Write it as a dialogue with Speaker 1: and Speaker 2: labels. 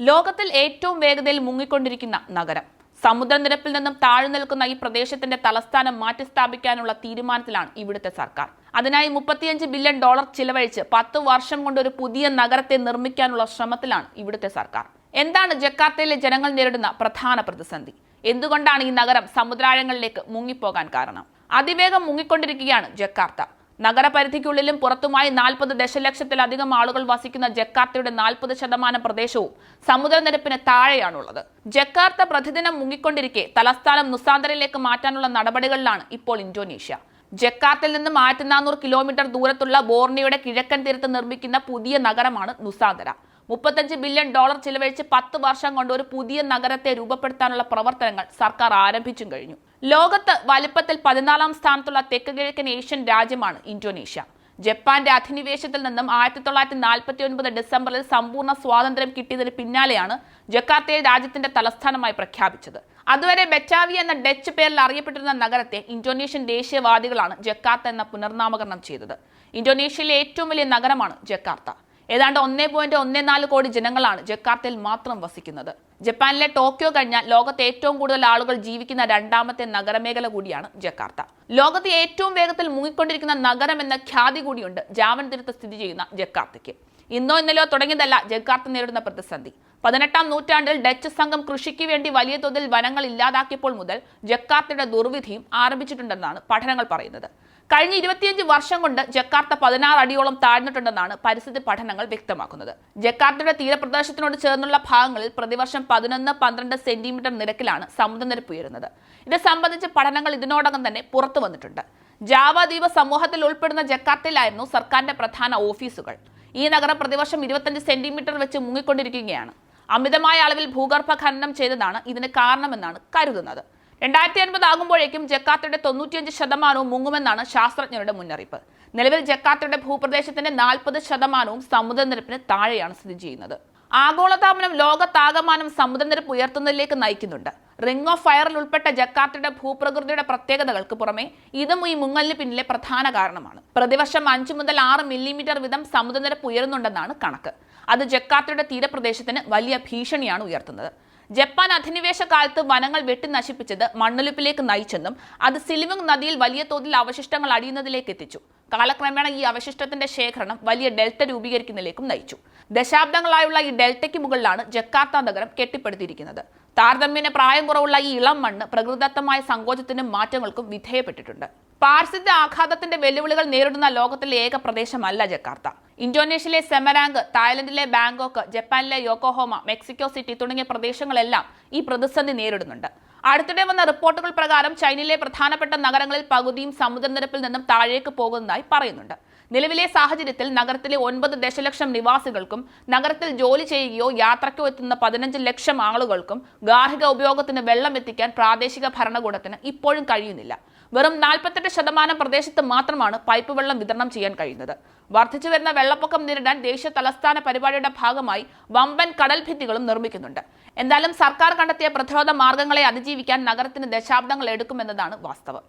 Speaker 1: ലോകത്തിൽ ഏറ്റവും വേഗതയിൽ മുങ്ങിക്കൊണ്ടിരിക്കുന്ന നഗരം. സമുദ്രനിരപ്പിൽ നിന്നും താഴ്ന്നു നിൽക്കുന്ന ഈ പ്രദേശത്തിന്റെ തലസ്ഥാനം മാറ്റിസ്ഥാപിക്കാനുള്ള തീരുമാനത്തിലാണ് ഇവിടുത്തെ സർക്കാർ. അതിനായി മുപ്പത്തിയഞ്ച് ബില്യൺ ഡോളർ ചിലവഴിച്ച് പത്ത് വർഷം കൊണ്ട് ഒരു പുതിയ നഗരത്തെ നിർമ്മിക്കാനുള്ള ശ്രമത്തിലാണ് ഇവിടുത്തെ സർക്കാർ. എന്താണ് ജക്കാർത്തയിലെ ജനങ്ങൾ നേരിടുന്ന പ്രധാന പ്രതിസന്ധി? എന്തുകൊണ്ടാണ് ഈ നഗരം സമുദ്രാഴങ്ങളിലേക്ക് മുങ്ങിപ്പോകാൻ കാരണം? അതിവേഗം മുങ്ങിക്കൊണ്ടിരിക്കുകയാണ് ജക്കാർത്ത. നഗരപരിധിക്കുള്ളിലും പുറത്തുമായി നാൽപ്പത് ദശലക്ഷത്തിലധികം ആളുകൾ വസിക്കുന്ന ജക്കാർത്തയുടെ നാൽപ്പത് ശതമാനം പ്രദേശവും സമുദ്രനിരപ്പിന് താഴെയാണുള്ളത്. ജക്കാർത്ത പ്രതിദിനം മുങ്ങിക്കൊണ്ടിരിക്കെ തലസ്ഥാനം നുസാന്തരയിലേക്ക് മാറ്റാനുള്ള നടപടികളിലാണ് ഇപ്പോൾ ഇന്തോനേഷ്യ. ജക്കാർത്തയിൽ നിന്നും ആയിരത്തി കിലോമീറ്റർ ദൂരത്തുള്ള ബോർണിയുടെ കിഴക്കൻ തീരത്ത് നിർമ്മിക്കുന്ന പുതിയ നഗരമാണ് നുസാന്തര. മുപ്പത്തഞ്ച് ബില്യൺ ഡോളർ ചിലവഴിച്ച് പത്ത് വർഷം കൊണ്ട് ഒരു പുതിയ നഗരത്തെ രൂപപ്പെടുത്താനുള്ള പ്രവർത്തനങ്ങൾ സർക്കാർ ആരംഭിച്ചും കഴിഞ്ഞു. ലോകത്ത് വലുപ്പത്തിൽ പതിനാലാം സ്ഥാനത്തുള്ള തെക്ക് കിഴക്കൻ ഏഷ്യൻ രാജ്യമാണ് ഇന്തോനേഷ്യ. ജപ്പാന്റെ അധിനിവേശത്തിൽ നിന്നും ആയിരത്തി തൊള്ളായിരത്തി നാൽപ്പത്തി ഒൻപത് ഡിസംബറിൽ സമ്പൂർണ സ്വാതന്ത്ര്യം കിട്ടിയതിന് പിന്നാലെയാണ് ജക്കാർത്തയെ രാജ്യത്തിന്റെ തലസ്ഥാനമായി പ്രഖ്യാപിച്ചത്. അതുവരെ ബെറ്റാവി എന്ന ഡച്ച് പേരിൽ അറിയപ്പെട്ടിരുന്ന നഗരത്തെ ഇന്തോനേഷ്യൻ ദേശീയവാദികളാണ് ജക്കാർത്ത എന്ന പുനർനാമകരണം ചെയ്തത്. ഇന്തോനേഷ്യയിലെ ഏറ്റവും വലിയ നഗരമാണ് ജക്കാർത്ത. ഏതാണ്ട് ഒന്നേ പോയിന്റ് ഒന്നേ നാല് കോടി ജനങ്ങളാണ് ജക്കാർത്തയിൽ മാത്രം വസിക്കുന്നത്. ജപ്പാനിലെ ടോക്കിയോ കഴിഞ്ഞാൽ ലോകത്തെ ഏറ്റവും കൂടുതൽ ആളുകൾ ജീവിക്കുന്ന രണ്ടാമത്തെ നഗരമേഖല കൂടിയാണ് ജക്കാർത്ത. ലോകത്തെ ഏറ്റവും വേഗത്തിൽ മുങ്ങിക്കൊണ്ടിരിക്കുന്ന നഗരം എന്ന ഖ്യാതി കൂടിയുണ്ട് ജാവൻ തീരത്ത് സ്ഥിതി ചെയ്യുന്ന ജക്കാർത്തയ്ക്ക്. ഇന്നോ ഇന്നലെയോ തുടങ്ങിയതല്ല ജക്കാർത്ത നേരിടുന്ന പ്രതിസന്ധി. പതിനെട്ടാം നൂറ്റാണ്ടിൽ ഡച്ച് സംഘം കൃഷിക്ക് വേണ്ടി വലിയ തോതിൽ വനങ്ങൾ ഇല്ലാതാക്കിയപ്പോൾ മുതൽ ജക്കാർത്തയുടെ ദുർവിധിയും ആരംഭിച്ചിട്ടുണ്ടെന്നാണ് പഠനങ്ങൾ പറയുന്നത്. കഴിഞ്ഞ ഇരുപത്തിയഞ്ച് വർഷം കൊണ്ട് ജക്കാർത്ത പതിനാറ് അടിയോളം താഴ്ന്നിട്ടുണ്ടെന്നാണ് പരിസ്ഥിതി പഠനങ്ങൾ വ്യക്തമാക്കുന്നത്. ജക്കാർത്തയുടെ തീരപ്രദേശത്തിനോട് ചേർന്നുള്ള ഭാഗങ്ങളിൽ പ്രതിവർഷം പതിനൊന്ന് പന്ത്രണ്ട് സെന്റിമീറ്റർ നിരക്കിലാണ് സമുദ്രനിരപ്പ് ഉയരുന്നത്. ഇത് സംബന്ധിച്ച പഠനങ്ങൾ ഇതിനോടകം തന്നെ പുറത്തു വന്നിട്ടുണ്ട്. ജാവ സമൂഹത്തിൽ ഉൾപ്പെടുന്ന ജക്കാർത്തയിലായിരുന്നു സർക്കാരിന്റെ പ്രധാന ഓഫീസുകൾ. ഈ നഗരം പ്രതിവർഷം ഇരുപത്തഞ്ച് സെന്റിമീറ്റർ വെച്ച് മുങ്ങിക്കൊണ്ടിരിക്കുകയാണ്. അമിതമായ അളവിൽ ഭൂഗർഭ ഖനനം ചെയ്തതാണ് ഇതിന് കാരണമെന്നാണ് കരുതുന്നത്. രണ്ടായിരത്തി അൻപത് ആകുമ്പോഴേക്കും ജക്കാർത്തയുടെ തൊണ്ണൂറ്റിയഞ്ച് ശതമാനവും മുങ്ങുമെന്നാണ് ശാസ്ത്രജ്ഞരുടെ മുന്നറിയിപ്പ്. നിലവിൽ ജക്കാർത്തയുടെ ഭൂപ്രദേശത്തിന്റെ നാൽപ്പത് ശതമാനവും സമുദ്രനിരപ്പിന് താഴെയാണ് സ്ഥിതി ചെയ്യുന്നത്. ആഗോളതാപനം ലോകത്താകമാനം സമുദ്രനിരപ്പ് ഉയർത്തുന്നതിലേക്ക് നയിക്കുന്നുണ്ട്. റിംഗ് ഓഫ് ഫയറിൽ ഉൾപ്പെട്ട ജക്കാർത്തയുടെ ഭൂപ്രകൃതിയുടെ പ്രത്യേകതകൾക്ക് പുറമെ ഇതും ഈ മുങ്ങലിന് പിന്നിലെ പ്രധാന കാരണമാണ്. പ്രതിവർഷം അഞ്ചു മുതൽ ആറ് മില്ലിമീറ്റർ വീതം സമുദ്രനിരപ്പ് ഉയരുന്നുണ്ടെന്നാണ് കണക്ക്. അത് ജക്കാർത്തയുടെ തീരപ്രദേശത്തിന് വലിയ ഭീഷണിയാണ് ഉയർത്തുന്നത്. ജപ്പാൻ അധിനിവേശ കാലത്ത് വനങ്ങൾ വെട്ടി നശിപ്പിച്ചത് മണ്ണൊലിപ്പിലേക്ക് നയിച്ചെന്നും അത് സിലിവങ് നദിയിൽ വലിയ തോതിൽ അവശിഷ്ടങ്ങൾ അടിയുന്നതിലേക്ക് എത്തിച്ചു. കാലക്രമേണ ഈ അവശിഷ്ടത്തിന്റെ ശേഖരണം വലിയ ഡെൽറ്റ രൂപീകരിക്കുന്നതിലേക്കും നയിച്ചു. ദശാബ്ദങ്ങളായുള്ള ഈ ഡെൽറ്റയ്ക്ക് മുകളിലാണ് ജക്കാർത്ത നഗരം കെട്ടിപ്പടുത്തിയിരിക്കുന്നത്. താരതമ്യേന പ്രായം കുറവുള്ള ഈ ഇളം മണ്ണ് പ്രകൃതിദത്തമായ സങ്കോചത്തിനും മാറ്റങ്ങൾക്കും വിധേയപ്പെട്ടിട്ടുണ്ട്. പാരിസ്ഥിതിക ആഘാതത്തിന്റെ വെല്ലുവിളികൾ നേരിടുന്ന ലോകത്തിലെ ഏക പ്രദേശമല്ല ജക്കാർത്ത. ഇന്തോനേഷ്യയിലെ സെമരാങ്ക് തായ്ലൻഡിലെ ബാങ്കോക്ക് ജപ്പാനിലെ യോക്കോഹോമ മെക്സിക്കോ സിറ്റി തുടങ്ങിയ പ്രദേശങ്ങളെല്ലാം ഈ പ്രതിസന്ധി നേരിടുന്നുണ്ട്. അടുത്തിടെ വന്ന റിപ്പോർട്ടുകൾ പ്രകാരം ചൈനയിലെ പ്രധാനപ്പെട്ട നഗരങ്ങളിൽ പകുതിയും സമുദ്രനിരപ്പിൽ നിന്നും താഴേക്ക് പോകുന്നതായി പറയുന്നുണ്ട്. നിലവിലെ സാഹചര്യത്തിൽ നഗരത്തിലെ ഒൻപത് ദശലക്ഷം നിവാസികൾക്കും നഗരത്തിൽ ജോലി ചെയ്യുകയോ യാത്രയ്ക്കോ എത്തുന്ന പതിനഞ്ച് ലക്ഷം ആളുകൾക്കും ഗാർഹിക ഉപയോഗത്തിന് വെള്ളം എത്തിക്കാൻ പ്രാദേശിക ഭരണകൂടത്തിന് ഇപ്പോഴും കഴിയുന്നില്ല. വെറും നാൽപ്പത്തെട്ട് ശതമാനം പ്രദേശത്ത് മാത്രമാണ് പൈപ്പ് വെള്ളം വിതരണം ചെയ്യാൻ കഴിയുന്നത്. വർദ്ധിച്ചു വരുന്ന വെള്ളപ്പൊക്കം നേരിടാൻ ദേശീയ തലസ്ഥാന പരിപാടിയുടെ ഭാഗമായി വമ്പൻ കടൽ ഭിത്തികളും നിർമ്മിക്കുന്നുണ്ട്. എന്തായാലും സർക്കാർ കണ്ടെത്തിയ പ്രതിരോധ മാർഗങ്ങളെ അതിജീവിക്കാൻ നഗരത്തിന് ദശാബ്ദങ്ങൾ എടുക്കുമെന്നതാണ് വാസ്തവം.